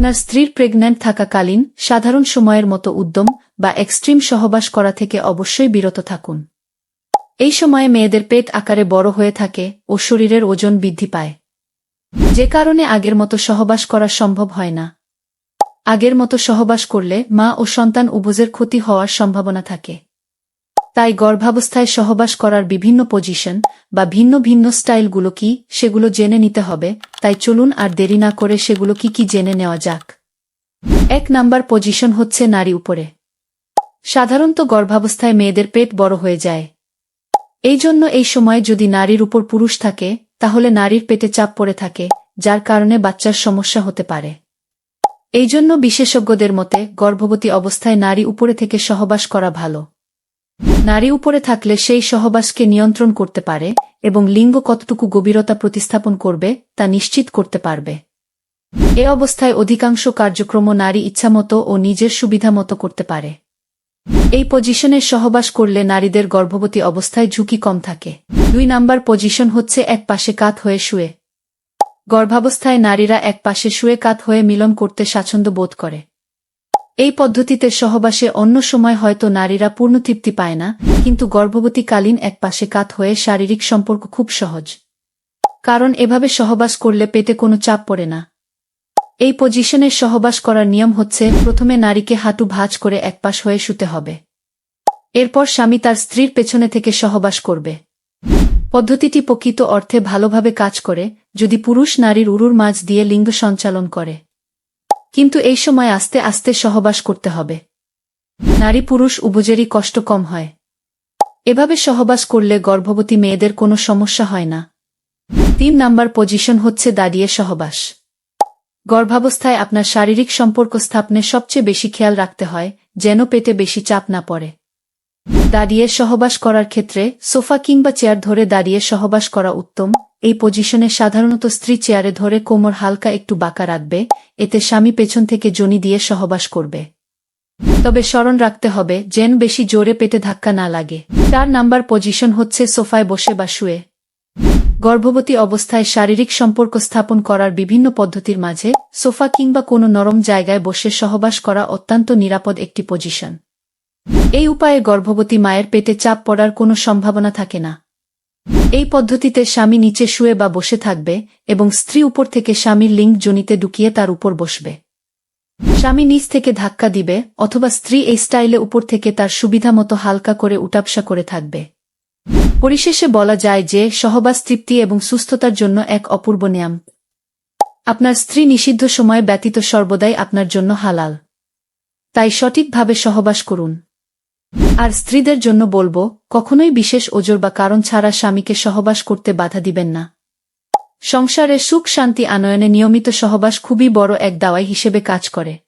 আপনার স্ত্রীর প্রেগন্যান্ট থাকাকালীন সাধারণ সময়ের মতো উদ্যম বা এক্সট্রিম সহবাস করা থেকে অবশ্যই বিরত থাকুন। এই সময়ে মেয়েদের পেট আকারে বড় হয়ে থাকে ও শরীরের ওজন বৃদ্ধি পায়। যে কারণে আগের মতো সহবাস করা সম্ভব হয় না। আগের মতো সহবাস করলে মা ও সন্তান উভয়ের ক্ষতি হওয়ার সম্ভাবনা থাকে। তাই গর্ভাবস্থায় সহবাস করার বিভিন্ন পজিশন বা ভিন্ন ভিন্ন স্টাইলগুলো কি সেগুলো জেনে নিতে হবে। তাই চলুন আর দেরি না করে সেগুলো কি কি জেনে নেওয়া যাক। এক নাম্বার পজিশন হচ্ছে নারী উপরে। সাধারণত গর্ভাবস্থায় মেয়েদের পেট বড় হয়ে যায়। এই জন্য এই সময় যদি নারীর উপর পুরুষ থাকে, তাহলে নারীর পেটে চাপ পড়ে থাকে, যার কারণে বাচ্চার সমস্যা হতে পারে। এই জন্য বিশেষজ্ঞদের মতে গর্ভবতী অবস্থায় নারী উপরে থেকে সহবাস করা ভালো। নারী উপরে থাকলে সেই সহবাসকে নিয়ন্ত্রণ করতে পারে এবং লিঙ্গ কতটুকু গভীরতা প্রতিস্থাপন করবে তা নিশ্চিত করতে পারবে। এ অবস্থায় অধিকাংশ কার্যক্রম নারী ইচ্ছামতো ও নিজের সুবিধা মতো করতে পারে। এই পজিশনে সহবাস করলে নারীদের গর্ভবতী অবস্থায় ঝুঁকি কম থাকে। দুই নাম্বার পজিশন হচ্ছে এক পাশে কাত হয়ে শুয়ে। গর্ভাবস্থায় নারীরা এক পাশে শুয়ে কাত হয়ে মিলন করতে স্বাচ্ছন্দ্য বোধ করে। এই পদ্ধতিতে সহবাসে অন্য সময় হয়তো নারীরা পূর্ণ তৃপ্তি পায় না, কিন্তু গর্ভবতীকালীন এক পাশে কাত হয়ে শারীরিক সম্পর্ক খুব সহজ। কারণ এভাবে সহবাস করলে পেটে কোনো চাপ পড়ে না। এই পজিশনে সহবাস করার নিয়ম হচ্ছে, প্রথমে নারীকে হাঁটু ভাঁজ করে একপাশ হয়ে শুতে হবে। এরপর স্বামী তার স্ত্রীর পেছনে থেকে সহবাস করবে। পদ্ধতিটি প্রকৃত অর্থে ভালোভাবে কাজ করে, যদি পুরুষ নারীর উরুর মাঝ দিয়ে লিঙ্গ সঞ্চালন করে। কিন্তু এই সময় আস্তে আস্তে সহবাস করতে হবে। নারী পুরুষ উভজেরই কষ্ট কম হয়। এভাবে সহবাস করলে গর্ভবতী মেয়েদের কোনো সমস্যা হয় না। তিন নাম্বার পজিশন হচ্ছে দাঁড়িয়ে সহবাস। গর্ভাবস্থায় আপনার শারীরিক সম্পর্ক স্থাপনে সবচেয়ে বেশি খেয়াল রাখতে হয়, যেন পেটে বেশি চাপ না পড়ে। দাঁড়িয়ে সহবাস করার ক্ষেত্রে সোফা কিংবা চেয়ার ধরে দাঁড়িয়ে সহবাস করা উত্তম। এই পজিশনে সাধারণত স্ত্রী চেয়ারে ধরে কোমর হালকা একটু বাঁকা রাখবে, এতে স্বামী পেছন থেকে জনি দিয়ে সহবাস করবে। তবে স্মরণ রাখতে হবে, যেন বেশি জোরে পেটে ধাক্কা না লাগে। চার নাম্বার পজিশন হচ্ছে সোফায় বসে বা শুয়ে। গর্ভবতী অবস্থায় শারীরিক সম্পর্ক স্থাপন করার বিভিন্ন পদ্ধতির মাঝে সোফা কিংবা কোনো নরম জায়গায় বসে সহবাস করা অত্যন্ত নিরাপদ একটি পজিশন এই উপায়ে গর্ভবতী মায়ের পেটে চাপ পড়ার কোনো সম্ভাবনা থাকে না। এই পদ্ধতিতে স্বামী নিচে শুয়ে বা বসে থাকবে এবং স্ত্রী উপর থেকে স্বামীর লিঙ্গ জনিতে ঢুকিয়ে তার উপর বসবে। স্বামী নিচ থেকে ধাক্কা দিবে অথবা স্ত্রী এই স্টাইলে উপর থেকে তার সুবিধা মতো হালকা করে উটাপসা করে থাকবে। পরিশেষে বলা যায় যে সহবাস তৃপ্তি এবং সুস্থতার জন্য এক অপূর্ব নিয়ম। আপনার স্ত্রী নিষিদ্ধ সময় ব্যতীত সর্বদাই আপনার জন্য হালাল। তাই সঠিকভাবে সহবাস করুন। আর স্ত্রীদের জন্য বলব, কখনোই বিশেষ ওজোর বা কারণ ছাড়া স্বামীকে সহবাস করতে বাধা দিবেন না। সংসারে সুখ শান্তি আনয়নে নিয়মিত সহবাস খুবই বড় এক দাওয়াই হিসেবে কাজ করে।